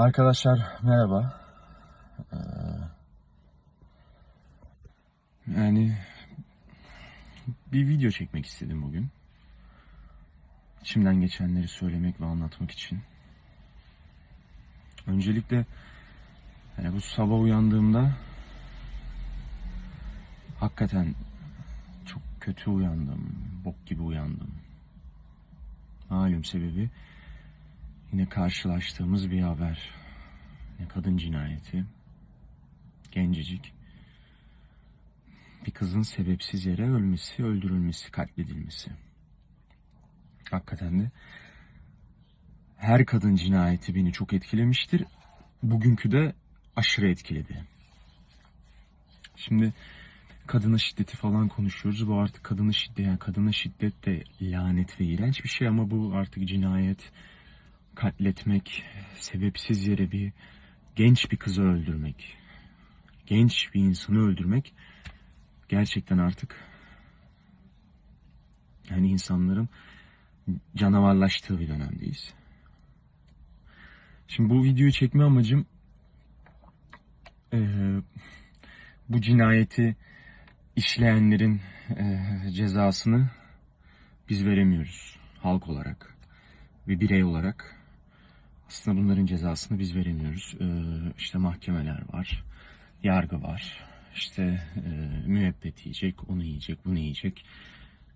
Arkadaşlar merhaba. Ee, yani bir video çekmek istedim bugün. İçimden geçenleri söylemek ve anlatmak için. Öncelikle yani bu sabah uyandığımda hakikaten çok kötü uyandım. Bok gibi uyandım. Malum sebebi Yine karşılaştığımız bir haber. Kadın cinayeti. Gencecik. Bir kızın sebepsiz yere ölmesi, öldürülmesi, katledilmesi. Hakikaten de her kadın cinayeti beni çok etkilemiştir. Bugünkü de aşırı etkiledi. Şimdi kadına şiddeti falan konuşuyoruz. Bu artık kadına şiddet, yani kadına şiddet de lanet ve iğrenç bir şey ama bu artık cinayet, katletmek, sebepsiz yere bir genç bir kızı öldürmek, genç bir insanı öldürmek gerçekten artık yani insanların canavarlaştığı bir dönemdeyiz. Şimdi bu videoyu çekme amacım eee, bu cinayeti işleyenlerin eee, cezasını biz veremiyoruz halk olarak ve birey olarak aslında bunların cezasını biz veremiyoruz. Ee, işte mahkemeler var, yargı var. İşte e, müebbet yiyecek, onu yiyecek, bunu yiyecek.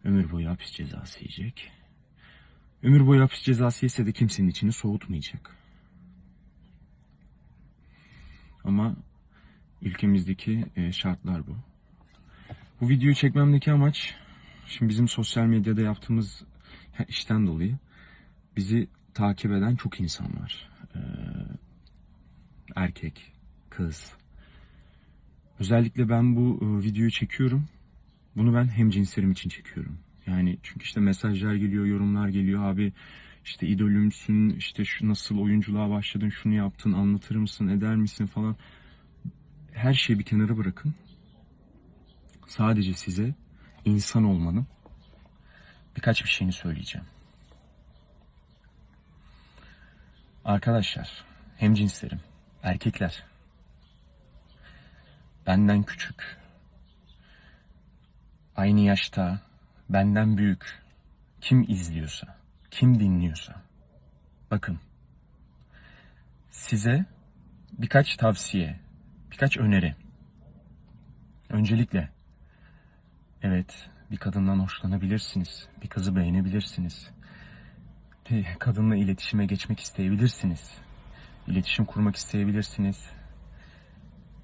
Ömür boyu hapis cezası yiyecek. Ömür boyu hapis cezası ise de kimsenin içini soğutmayacak. Ama ülkemizdeki e, şartlar bu. Bu videoyu çekmemdeki amaç, şimdi bizim sosyal medyada yaptığımız işten dolayı bizi takip eden çok insan var. Ee, erkek, kız. Özellikle ben bu e, videoyu çekiyorum. Bunu ben hem cinslerim için çekiyorum. Yani çünkü işte mesajlar geliyor, yorumlar geliyor. Abi işte idolümsün, işte şu nasıl oyunculuğa başladın, şunu yaptın, anlatır mısın, eder misin falan. Her şeyi bir kenara bırakın. Sadece size insan olmanın birkaç bir şeyini söyleyeceğim. Arkadaşlar, hem cinslerim, erkekler, benden küçük, aynı yaşta, benden büyük, kim izliyorsa, kim dinliyorsa, bakın, size birkaç tavsiye, birkaç öneri. Öncelikle, evet, bir kadından hoşlanabilirsiniz, bir kızı beğenebilirsiniz, kadınla iletişime geçmek isteyebilirsiniz. İletişim kurmak isteyebilirsiniz.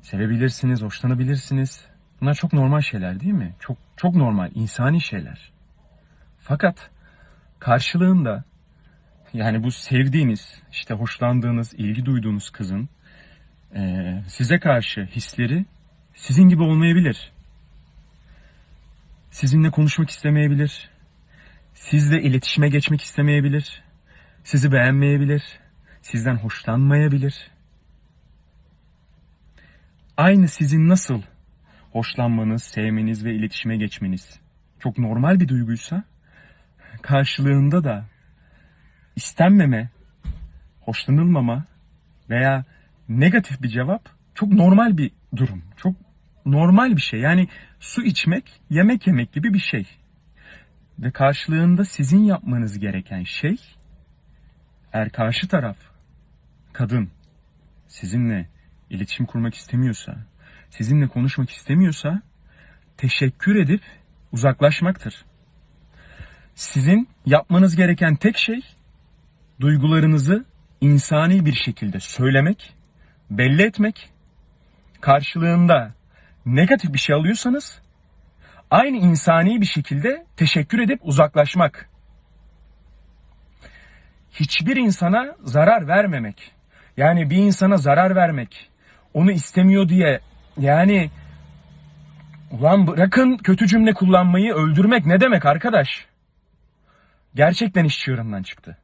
Sevebilirsiniz, hoşlanabilirsiniz. Bunlar çok normal şeyler değil mi? Çok çok normal, insani şeyler. Fakat karşılığında yani bu sevdiğiniz, işte hoşlandığınız, ilgi duyduğunuz kızın eee, size karşı hisleri sizin gibi olmayabilir. Sizinle konuşmak istemeyebilir. Sizle iletişime geçmek istemeyebilir. Sizi beğenmeyebilir. Sizden hoşlanmayabilir. Aynı sizin nasıl hoşlanmanız, sevmeniz ve iletişime geçmeniz çok normal bir duyguysa karşılığında da istenmeme, hoşlanılmama veya negatif bir cevap çok normal bir durum. Çok normal bir şey. Yani su içmek, yemek yemek gibi bir şey. Ve karşılığında sizin yapmanız gereken şey eğer karşı taraf kadın sizinle iletişim kurmak istemiyorsa, sizinle konuşmak istemiyorsa teşekkür edip uzaklaşmaktır. Sizin yapmanız gereken tek şey duygularınızı insani bir şekilde söylemek, belli etmek, karşılığında negatif bir şey alıyorsanız aynı insani bir şekilde teşekkür edip uzaklaşmak. Hiçbir insana zarar vermemek. Yani bir insana zarar vermek, onu istemiyor diye yani ulan bırakın kötü cümle kullanmayı öldürmek ne demek arkadaş? Gerçekten iş çığırından çıktı.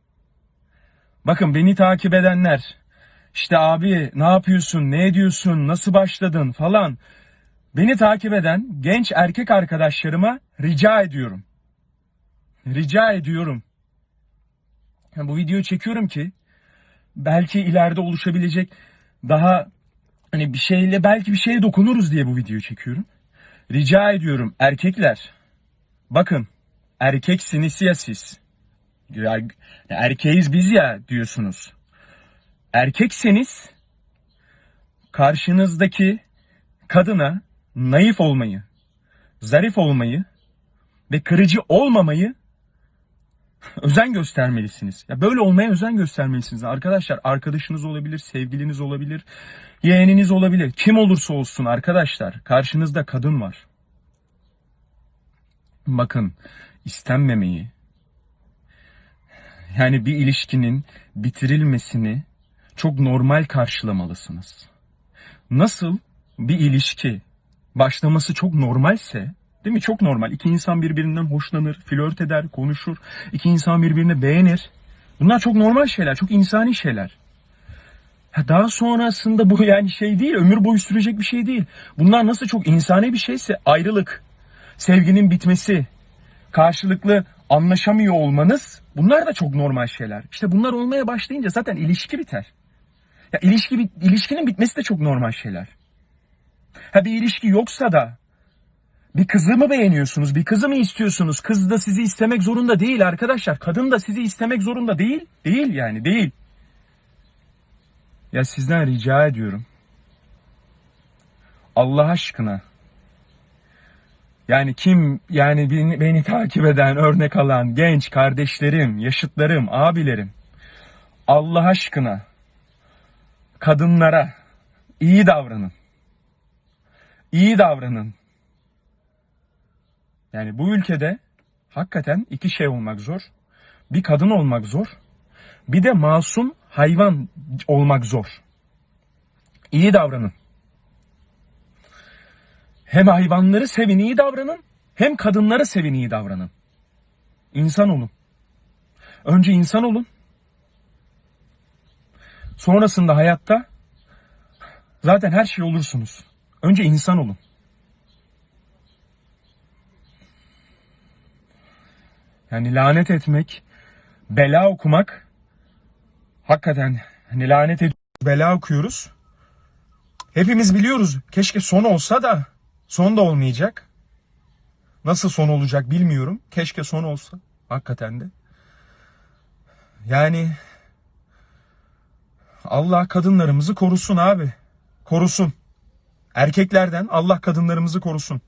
Bakın beni takip edenler işte abi ne yapıyorsun, ne ediyorsun, nasıl başladın falan Beni takip eden genç erkek arkadaşlarıma rica ediyorum. Rica ediyorum. Yani bu videoyu çekiyorum ki belki ileride oluşabilecek daha hani bir şeyle belki bir şeye dokunuruz diye bu videoyu çekiyorum. Rica ediyorum erkekler bakın erkeksiniz ya siz. Ya, erkeğiz biz ya diyorsunuz. Erkekseniz karşınızdaki kadına naif olmayı, zarif olmayı ve kırıcı olmamayı özen göstermelisiniz. Ya böyle olmaya özen göstermelisiniz. Arkadaşlar arkadaşınız olabilir, sevgiliniz olabilir, yeğeniniz olabilir. Kim olursa olsun arkadaşlar karşınızda kadın var. Bakın istenmemeyi yani bir ilişkinin bitirilmesini çok normal karşılamalısınız. Nasıl bir ilişki başlaması çok normalse Değil mi? Çok normal. İki insan birbirinden hoşlanır, flört eder, konuşur. İki insan birbirini beğenir. Bunlar çok normal şeyler, çok insani şeyler. Ha daha sonrasında bu yani şey değil, ömür boyu sürecek bir şey değil. Bunlar nasıl çok insani bir şeyse ayrılık, sevginin bitmesi, karşılıklı anlaşamıyor olmanız bunlar da çok normal şeyler. İşte bunlar olmaya başlayınca zaten ilişki biter. Ya ilişki ilişkinin bitmesi de çok normal şeyler. Ha bir ilişki yoksa da bir kızı mı beğeniyorsunuz? Bir kızı mı istiyorsunuz? Kız da sizi istemek zorunda değil arkadaşlar. Kadın da sizi istemek zorunda değil. Değil yani değil. Ya sizden rica ediyorum. Allah aşkına. Yani kim yani beni, beni takip eden, örnek alan genç kardeşlerim, yaşıtlarım, abilerim. Allah aşkına kadınlara iyi davranın. İyi davranın. Yani bu ülkede hakikaten iki şey olmak zor. Bir kadın olmak zor. Bir de masum hayvan olmak zor. İyi davranın. Hem hayvanları sevin iyi davranın. Hem kadınları sevin iyi davranın. İnsan olun. Önce insan olun. Sonrasında hayatta zaten her şey olursunuz. Önce insan olun. Yani lanet etmek, bela okumak hakikaten hani lanet ediyoruz, bela okuyoruz. Hepimiz biliyoruz. Keşke son olsa da son da olmayacak. Nasıl son olacak bilmiyorum. Keşke son olsa. Hakikaten de. Yani Allah kadınlarımızı korusun abi. Korusun. Erkeklerden Allah kadınlarımızı korusun.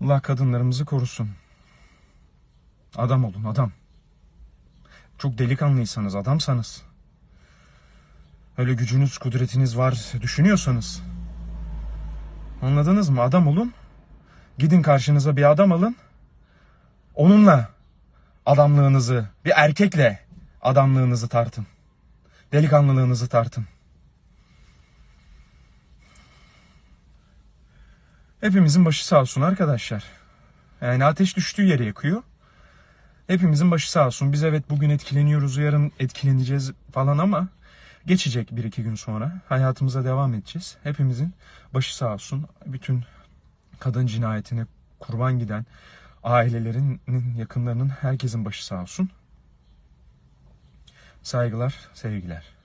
Allah kadınlarımızı korusun. Adam olun adam. Çok delikanlıysanız, adamsanız. Öyle gücünüz, kudretiniz var düşünüyorsanız. Anladınız mı? Adam olun. Gidin karşınıza bir adam alın. Onunla adamlığınızı, bir erkekle adamlığınızı tartın. Delikanlılığınızı tartın. Hepimizin başı sağ olsun arkadaşlar. Yani ateş düştüğü yere yakıyor. Hepimizin başı sağ olsun. Biz evet bugün etkileniyoruz, yarın etkileneceğiz falan ama geçecek bir iki gün sonra. Hayatımıza devam edeceğiz. Hepimizin başı sağ olsun. Bütün kadın cinayetine kurban giden ailelerinin, yakınlarının herkesin başı sağ olsun. Saygılar, sevgiler.